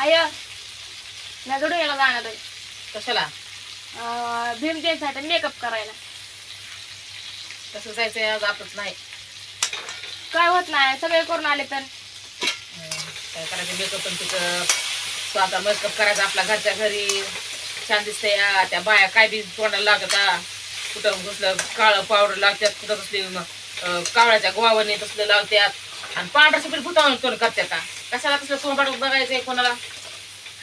I जोडून याला जाणार आहे. कशाला? अं, भीम जयंतीसाठी मेकअप करायला. कसं जायचंय आज नाही. काय होत नाही सगळे करून आले तर. काय करायचं मेकअप पण तिथं स्वतः मेकअप करायचा आपल्या घरच्या घरी. छान दिसतंय या. त्या बाया काय बी तोंडाला लागतात कुठं कसलं काळं पावडर लागतात कुठं कसली अं, कावळ्याच्या गोवाने तसलं लावतात. आणि पांढरा सगळी फुटावून तोंड करतात का कशाला तसलं तोंड बघायचंय कोणाला?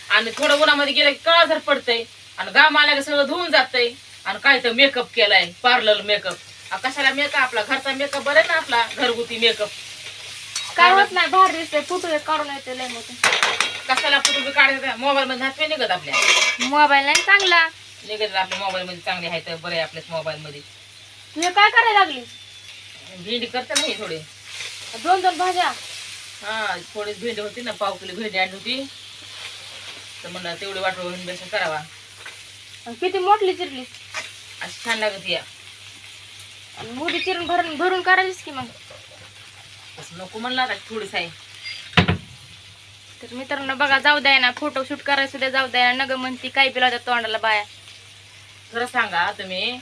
आणि थोडं उन्हामध्ये गेलं की काळा जर पडतंय. आणि गाम आल्या सगळं धुवून जातंय. आणि काय तर मेकअप केलाय पार्लर मेकअप कशाला मेकअप आपला घरचा मेकअप बरं आहे ना आपला? घरगुती मेकअप काय होत नाही बाहेर दिसतंय फोटो काढून येते लय कशाला फोटो बी काढायचा मोबाईल मध्ये हात निघत आपल्या. मोबाईल नाही चांगला. निघत आपल्या मोबाईल मध्ये. चांगले आहेत बरं आहे आपल्याच मोबाईल मध्ये. तुझे काय करायला लागली? भेंडी करते नाही थोडे. दोन दोन भाज्या. हा थोडीच भेंडी होती ना पाव किलो भेंडी आणली होती. तर म्हणलं तेवढी वाटून बेसन करावा. आणि किती मोठली चिरली? अशी छान लागत या. आणि मोठी चिरून भरून भरून करायलीस की मग? तसं नको म्हणलं आता थोडीच आहे. तर मित्रांनो बघा जाऊ द्या ना फोटो शूट करायला सुद्धा जाऊ द्या. नग म्हणती काय पिला त्या तोंडाला बाया? खरं सांगा तुम्ही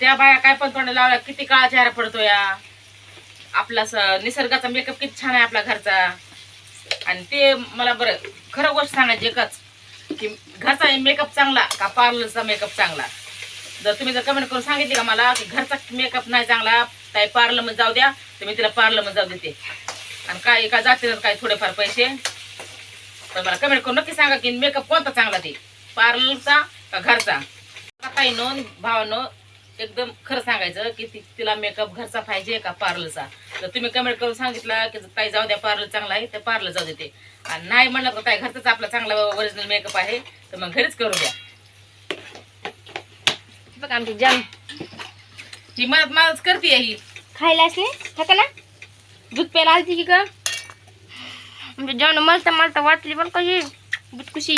त्या बाया काय पण तोंड लावल्या किती काळा चेहरा पडतो या आपला निसर्गाचा मेकअप किती छान आहे आपला घरचा. आणि ते मला बरं खरं गोष्ट सांगायची एकच की घरचा मेकअप चांगला का पार्लरचा मेकअप चांगला? जर तुम्ही जर कमेंट करून सांगितली का मला की घरचा मेकअप नाही चांगला काय पार्लरमध्ये जाऊ द्या तर मी तिला पार्लरमध्ये जाऊ देते. आणि काय एका जाते काय थोडेफार पैसे? तर मला कमेंट करून नक्की सांगा की मेकअप कोणता चांगला ते पार्लरचा का घरचा? ताईनो भावानं एकदम खरं सांगायचं की ती तिला मेकअप घरचा पाहिजे का पार्लरचा तर तुम्ही कमेंट करून सांगितलं की ताई जाऊ द्या पार्लर चांगला आहे तर पार्लर जाऊ देते. आणि नाही म्हणलं तर ताई घरचाच आपला चांगला ओरिजिनल मेकअप आहे तर मग घरीच करू द्या. बघा आमची जम ही मदत मदत करते ही. खायला असली? थका ना? दूध प्यायला आलती की का म्हणजे जेवण मलता मलता वाटली पण कशी बुटकुशी.